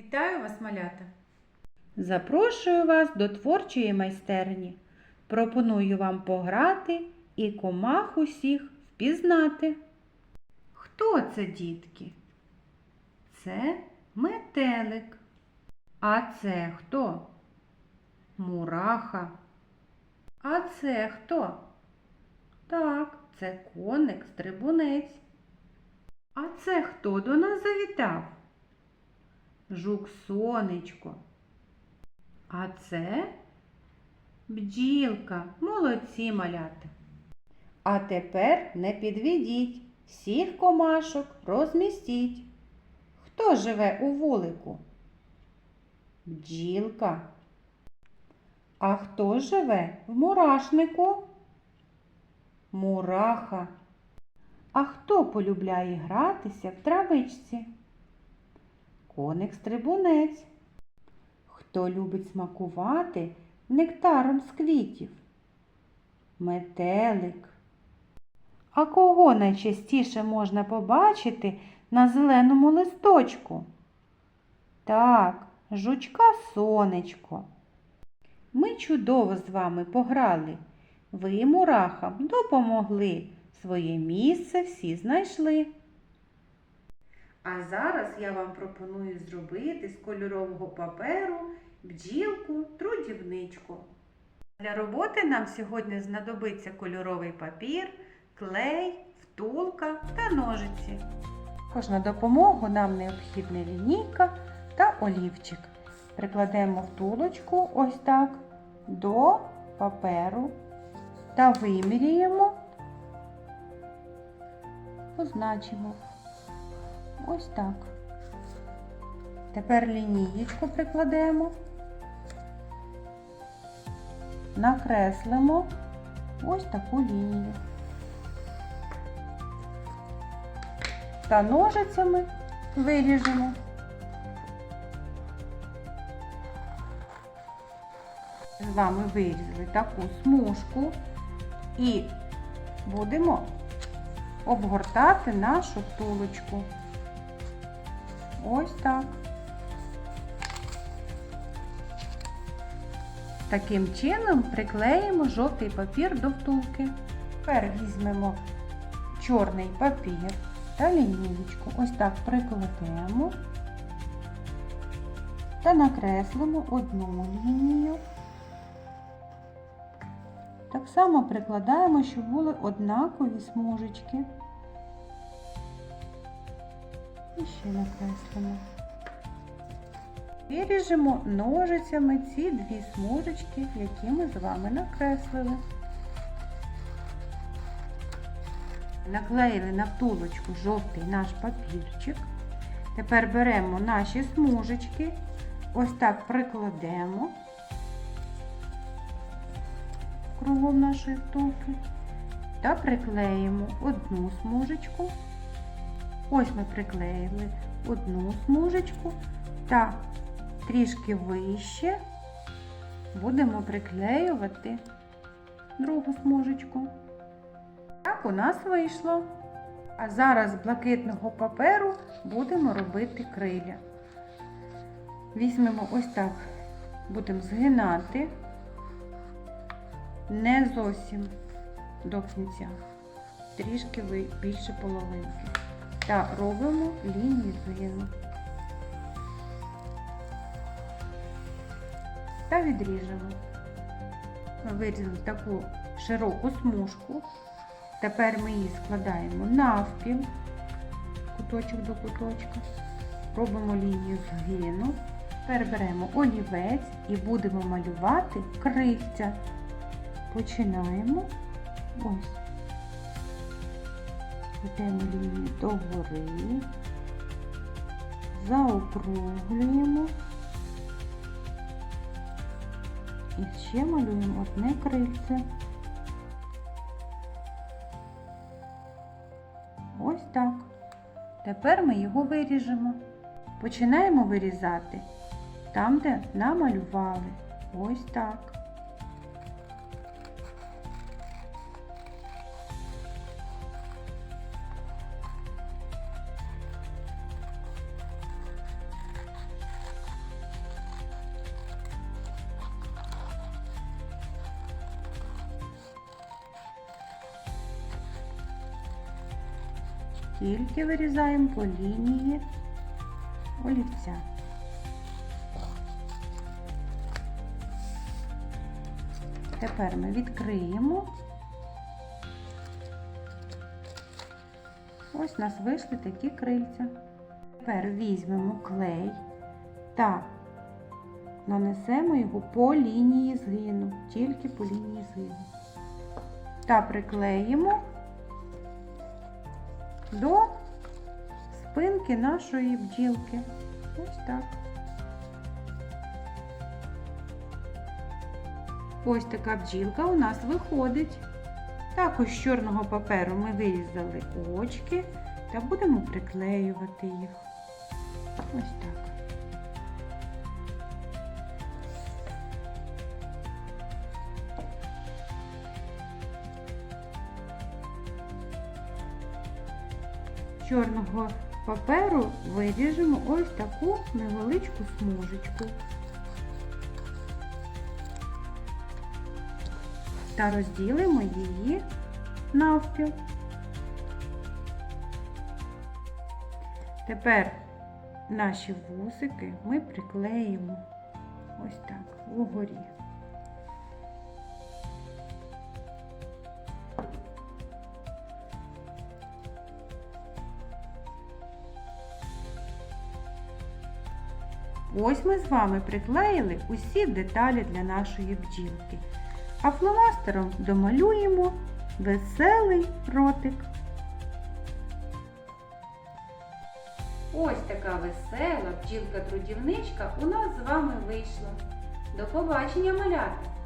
Вітаю вас, малята! Запрошую вас до творчої майстерні. Пропоную вам пограти і комах усіх впізнати. Хто це, дітки? Це метелик. А це хто? Мураха. А це хто? Так, це коник стрибунець. А це хто до нас завітав? Жук сонечко. А це бджілка. Молодці малята. А тепер не підведіть, всіх комашок розмістіть. Хто живе у вулику? Бджілка. А хто живе в мурашнику? Мураха. А хто полюбляє гратися в травичці? Коник стрибунець. Хто любить смакувати нектаром з квітів? Метелик. А кого найчастіше можна побачити на зеленому листочку? Так, жучка сонечко. Ми чудово з вами пограли. Ви мурахам допомогли. Своє місце всі знайшли. А зараз я вам пропоную зробити з кольорового паперу бджілку трудівничку. Для роботи нам сьогодні знадобиться кольоровий папір, клей, втулка та ножиці. Також на допомогу нам необхідна лінійка та олівчик. Прикладемо втулочку ось так до паперу та виміряємо, позначимо. Ось так. Тепер лінієчку прикладемо, накреслимо ось таку лінію. Та ножицями виріжемо. З вами вирізали таку смужку і будемо обгортати нашу втулочку. Ось так. Таким чином приклеїмо жовтий папір до втулки. Тепер візьмемо чорний папір та лінієчку. Ось так прикладемо та накреслимо одну лінію. Так само прикладаємо, щоб були однакові смужечки. І ще накреслимо. Виріжемо ножицями ці дві смужечки, які ми з вами накреслили. Наклеїли на втулочку жовтий наш папірчик. Тепер беремо наші смужечки, ось так прикладемо кругом нашої втулки та приклеїмо одну смужечку. Ось ми приклеїли одну смужечку та трішки вище будемо приклеювати другу смужечку. Так у нас вийшло. А зараз з блакитного паперу будемо робити криля. Візьмемо ось так, будемо згинати не зовсім до кінця, трішки більше половинки. Та робимо лінію. Та відріжемо. Вирізали таку широку смужку. Тепер ми її складаємо навпіл, куточок до куточка. Робимо лінію згину. Тепер беремо олівець і будемо малювати крильця. Починаємо ось. Ведемо лінію догори, заокруглюємо і ще малюємо одне крильце. Ось так. Тепер ми його виріжемо. Починаємо вирізати там, де намалювали. Ось так. Тільки вирізаємо по лінії олівця. Тепер ми відкриємо. Ось у нас вийшли такі крильця. Тепер візьмемо клей та нанесемо його по лінії згину, тільки по лінії згину. Та приклеїмо до спинки нашої бджілки. Ось так. Ось така бджілка у нас виходить. Також з чорного паперу ми вирізали очки та будемо приклеювати їх. Ось так. Чорного паперу виріжемо ось таку невеличку смужечку. Та розділимо її навпіл. Тепер наші вусики ми приклеїмо ось так вгорі. Ось ми з вами приклеїли усі деталі для нашої бджілки. А фломастером домалюємо веселий ротик. Ось така весела бджілка-трудівничка у нас з вами вийшла. До побачення, малята!